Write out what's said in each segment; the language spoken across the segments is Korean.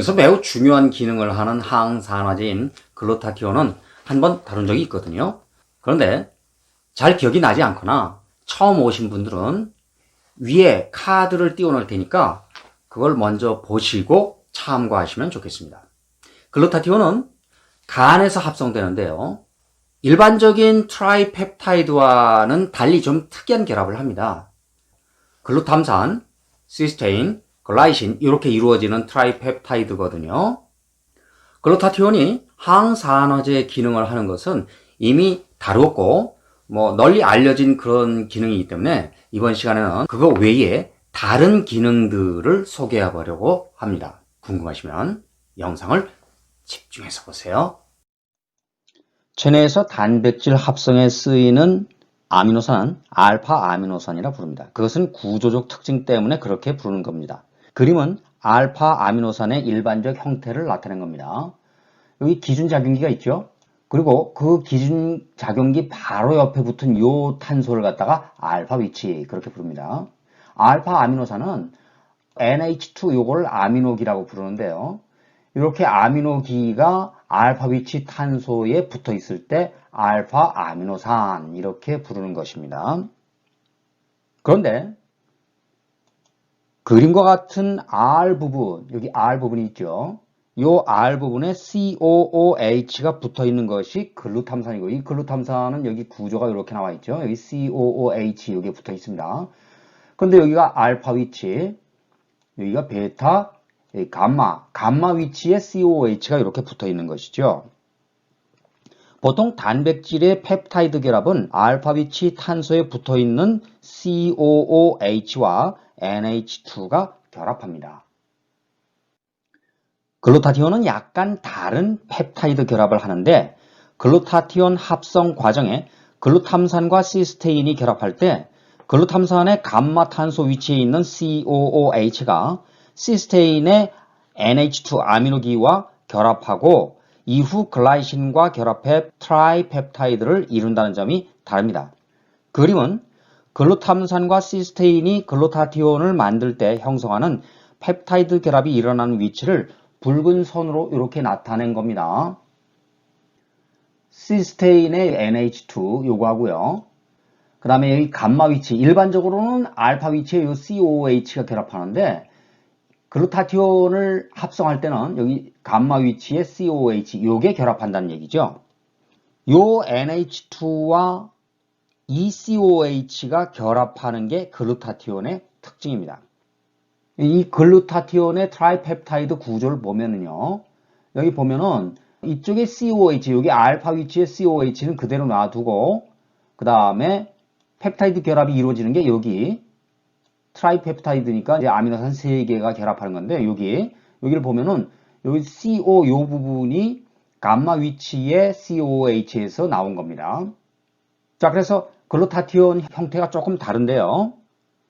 몸에서 매우 중요한 기능을 하는 항산화제인 글루타티온은 한 번 다룬 적이 있거든요. 그런데 잘 기억이 나지 않거나 처음 오신 분들은 위에 카드를 띄워놓을 테니까 그걸 먼저 보시고 참고하시면 좋겠습니다. 글루타티온은 간에서 합성되는데요. 일반적인 트라이펩타이드와는 달리 좀 특이한 결합을 합니다. 글루탐산, 시스테인, 글 라이신 이렇게 이루어지는 트라이펩타이드거든요. 글루타티온이 항산화제 기능을 하는 것은 이미 다루었고 뭐 널리 알려진 그런 기능이기 때문에 이번 시간에는 그거 외에 다른 기능들을 소개해 보려고 합니다. 궁금하시면 영상을 집중해서 보세요. 체내에서 단백질 합성에 쓰이는 아미노산은 알파 아미노산이라 부릅니다. 그것은 구조적 특징 때문에 그렇게 부르는 겁니다. 그림은 알파 아미노산의 일반적 형태를 나타낸 겁니다. 여기 기준 작용기가 있죠? 그리고 그 기준 작용기 바로 옆에 붙은 요 탄소를 갖다가 알파 위치 그렇게 부릅니다. 알파 아미노산은 NH2 요걸 아미노기라고 부르는데요. 이렇게 아미노기가 알파 위치 탄소에 붙어 있을 때 알파 아미노산 이렇게 부르는 것입니다. 그런데 그림과 같은 R 부분, 여기 R 부분이 있죠. 이 R 부분에 COOH가 붙어 있는 것이 글루탐산이고 이 글루탐산은 여기 구조가 이렇게 나와 있죠. 여기 COOH 여기 붙어 있습니다. 그런데 여기가 알파 위치, 여기가 베타, 여기 감마, 감마 위치에 COOH가 이렇게 붙어 있는 것이죠. 보통 단백질의 펩타이드 결합은 알파 위치 탄소에 붙어 있는 COOH와 NH2가 결합합니다. 글루타티온은 약간 다른 펩타이드 결합을 하는데 글루타티온 합성 과정에 글루탐산과 시스테인이 결합할 때 글루탐산의 감마 탄소 위치에 있는 COOH가 시스테인의 NH2 아미노기와 결합하고 이후 글라이신과 결합해 트라이펩타이드를 이룬다는 점이 다릅니다. 그림은 글루탐산과 시스테인이 글루타티온을 만들 때 형성하는 펩타이드 결합이 일어나는 위치를 붉은 선으로 이렇게 나타낸 겁니다. 시스테인의 NH2 요거 하고요. 그 다음에 여기 감마 위치, 일반적으로는 알파 위치에 요 COOH가 결합하는데 글루타티온을 합성할 때는 여기 감마 위치에 COOH 요게 결합한다는 얘기죠. 요 NH2와 이 COOH가 결합하는 게 글루타티온의 특징입니다. 이 글루타티온의 트라이펩타이드 구조를 보면은요. 여기 보면은 이쪽에 COH, 여기 알파 위치의 COH는 그대로 놔두고 그 다음에 펩타이드 결합이 이루어지는 게 여기 트라이펩타이드니까 이제 아미노산 3개가 결합하는 건데 여기 여기를 보면은 여기 CO 요 부분이 감마 위치의 COH에서 나온 겁니다. 자 그래서 글루타티온 형태가 조금 다른데요.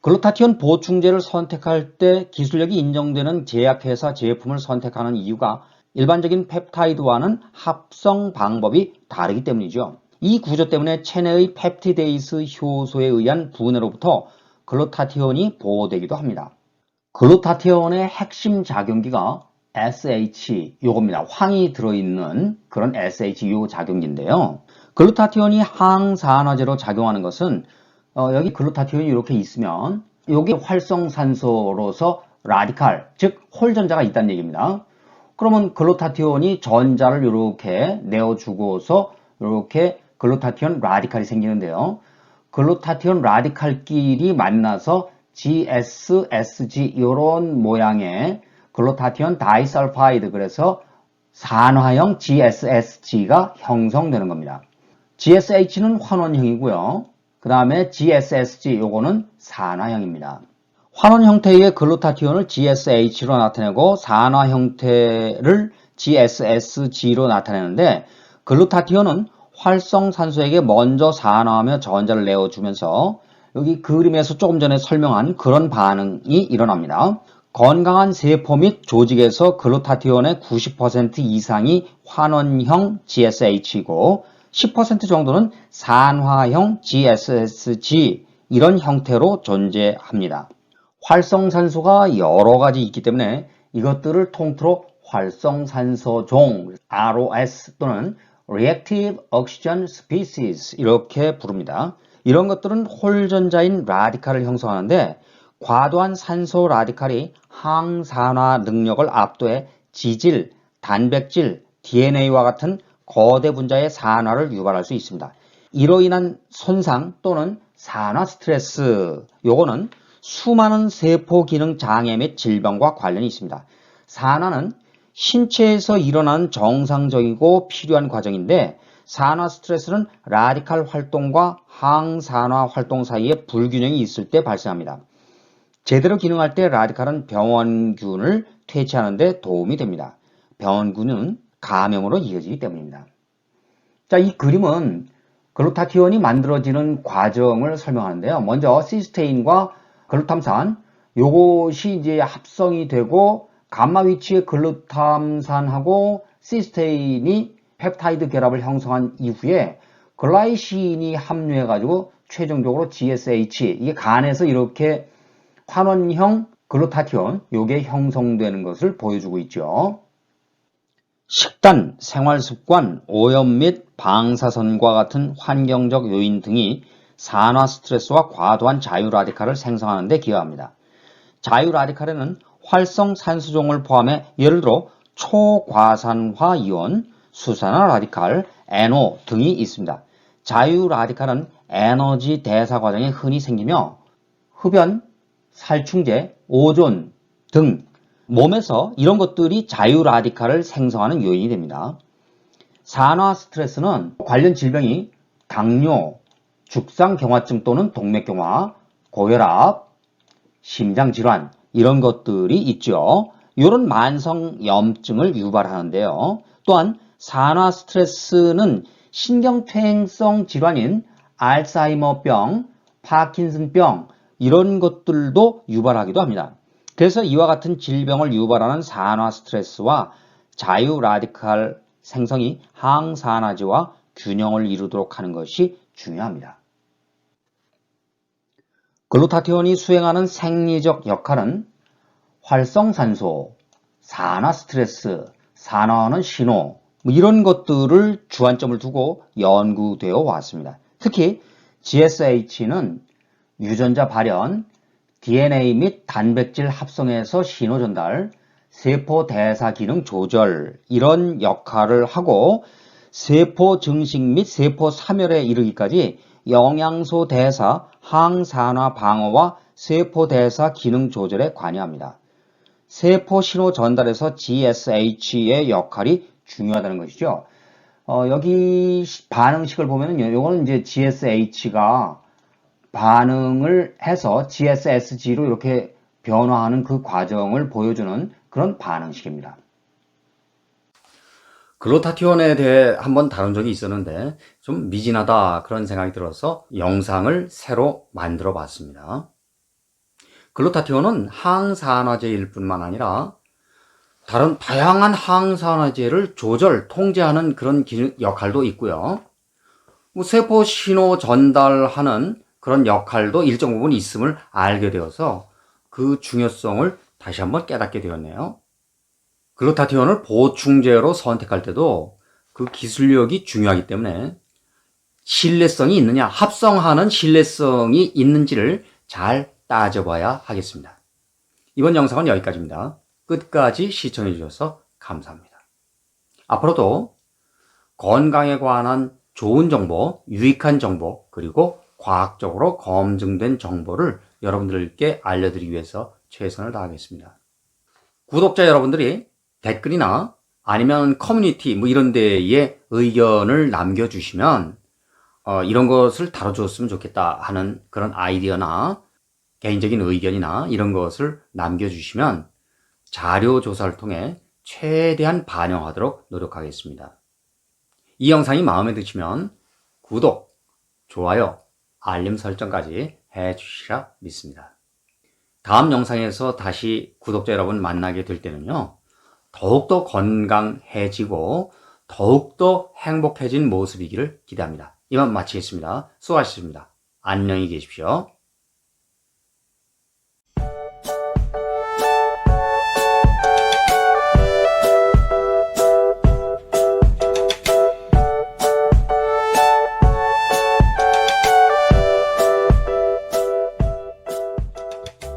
글루타티온 보충제를 선택할 때 기술력이 인정되는 제약회사 제품을 선택하는 이유가 일반적인 펩타이드와는 합성 방법이 다르기 때문이죠. 이 구조 때문에 체내의 펩티데이스 효소에 의한 분해로부터 글루타티온이 보호되기도 합니다. 글루타티온의 핵심 작용기가 SH 요겁니다. 황이 들어있는 그런 SH 요 작용기인데요. 글루타티온이 항산화제로 작용하는 것은 어, 여기 글루타티온이 이렇게 있으면 여기 활성산소로서 라디칼, 즉 홀전자가 있다는 얘기입니다. 그러면 글루타티온이 전자를 이렇게 내어주고서 이렇게 글루타티온 라디칼이 생기는데요. 글루타티온 라디칼끼리 만나서 GSSG 이런 모양의 글루타티온 다이설파이드 그래서 산화형 GSSG가 형성되는 겁니다. GSH는 환원형이고요. 그 다음에 GSSG 요거는 산화형입니다. 환원 형태의 글루타티온을 GSH로 나타내고 산화 형태를 GSSG로 나타내는데 글루타티온은 활성산소에게 먼저 산화하며 전자를 내어주면서 여기 그림에서 조금 전에 설명한 그런 반응이 일어납니다. 건강한 세포 및 조직에서 글루타티온의 90% 이상이 환원형 GSH이고 10% 정도는 산화형 GSSG 이런 형태로 존재합니다. 활성산소가 여러 가지 있기 때문에 이것들을 통틀어 활성산소종 ROS 또는 Reactive Oxygen Species 이렇게 부릅니다. 이런 것들은 홀전자인 라디칼을 형성하는데 과도한 산소 라디칼이 항산화 능력을 압도해 지질, 단백질, DNA와 같은 거대 분자의 산화를 유발할 수 있습니다. 이로 인한 손상 또는 산화 스트레스 요거는 수많은 세포 기능 장애 및 질병과 관련이 있습니다. 산화는 신체에서 일어나는 정상적이고 필요한 과정인데 산화 스트레스는 라디칼 활동과 항산화 활동 사이에 불균형이 있을 때 발생합니다. 제대로 기능할 때 라디칼은 병원균을 퇴치하는 데 도움이 됩니다. 병원균은 감염으로 이어지기 때문입니다. 자, 이 그림은 글루타티온이 만들어지는 과정을 설명하는데요. 먼저 시스테인과 글루탐산 요것이 이제 합성이 되고 감마 위치의 글루탐산하고 시스테인이 펩타이드 결합을 형성한 이후에 글라이신이 합류해 가지고 최종적으로 GSH 이게 간에서 이렇게 환원형 글루타티온 요게 형성되는 것을 보여주고 있죠. 식단, 생활습관, 오염 및 방사선과 같은 환경적 요인 등이 산화 스트레스와 과도한 자유 라디칼을 생성하는 데 기여합니다. 자유 라디칼에는 활성 산소종을 포함해 예를 들어 초과산화 이온, 수산화 라디칼, NO 등이 있습니다. 자유 라디칼은 에너지 대사 과정에 흔히 생기며 흡연, 살충제, 오존 등 몸에서 이런 것들이 자유 라디칼을 생성하는 요인이 됩니다. 산화 스트레스는 관련 질병이 당뇨, 죽상경화증 또는 동맥경화, 고혈압, 심장질환 이런 것들이 있죠. 이런 만성염증을 유발하는데요. 또한 산화 스트레스는 신경퇴행성 질환인 알츠하이머병, 파킨슨병 이런 것들도 유발하기도 합니다. 그래서 이와 같은 질병을 유발하는 산화 스트레스와 자유 라디칼 생성이 항산화제와 균형을 이루도록 하는 것이 중요합니다. 글루타티온이 수행하는 생리적 역할은 활성산소, 산화 스트레스, 산화하는 신호 뭐 이런 것들을 주안점을 두고 연구되어 왔습니다. 특히 GSH는 유전자 발현, DNA 및 단백질 합성에서 신호 전달, 세포 대사 기능 조절 이런 역할을 하고 세포 증식 및 세포 사멸에 이르기까지 영양소 대사, 항산화 방어와 세포 대사 기능 조절에 관여합니다. 세포 신호 전달에서 GSH의 역할이 중요하다는 것이죠. 어, 여기 반응식을 보면은 요거는 이제 GSH가 반응을 해서 GSSG로 이렇게 변화하는 그 과정을 보여주는 그런 반응식입니다. 글로타티온에 대해 한번 다룬 적이 있었는데 좀 미진하다 그런 생각이 들어서 영상을 새로 만들어 봤습니다. 글루타티온은 항산화제일 뿐만 아니라 다른 다양한 항산화제를 조절, 통제하는 그런 기능, 역할도 있고요. 뭐 세포 신호 전달하는 그런 역할도 일정 부분 있음을 알게 되어서 그 중요성을 다시 한번 깨닫게 되었네요. 글루타티온을 보충제로 선택할 때도 그 기술력이 중요하기 때문에 신뢰성이 있느냐, 합성하는 신뢰성이 있는지를 잘 따져봐야 하겠습니다. 이번 영상은 여기까지입니다. 끝까지 시청해 주셔서 감사합니다. 앞으로도 건강에 관한 좋은 정보, 유익한 정보, 그리고 과학적으로 검증된 정보를 여러분들께 알려드리기 위해서 최선을 다하겠습니다. 구독자 여러분들이 댓글이나 아니면 커뮤니티 뭐 이런 데에 의견을 남겨주시면 어, 이런 것을 다뤄주었으면 좋겠다 하는 그런 아이디어나 개인적인 의견이나 이런 것을 남겨주시면 자료 조사를 통해 최대한 반영하도록 노력하겠습니다. 이 영상이 마음에 드시면 구독, 좋아요, 알림 설정까지 해 주시라 믿습니다. 다음 영상에서 다시 구독자 여러분 만나게 될 때는요, 더욱더 건강해지고 더욱더 행복해진 모습이기를 기대합니다. 이만 마치겠습니다. 수고하셨습니다. 안녕히 계십시오.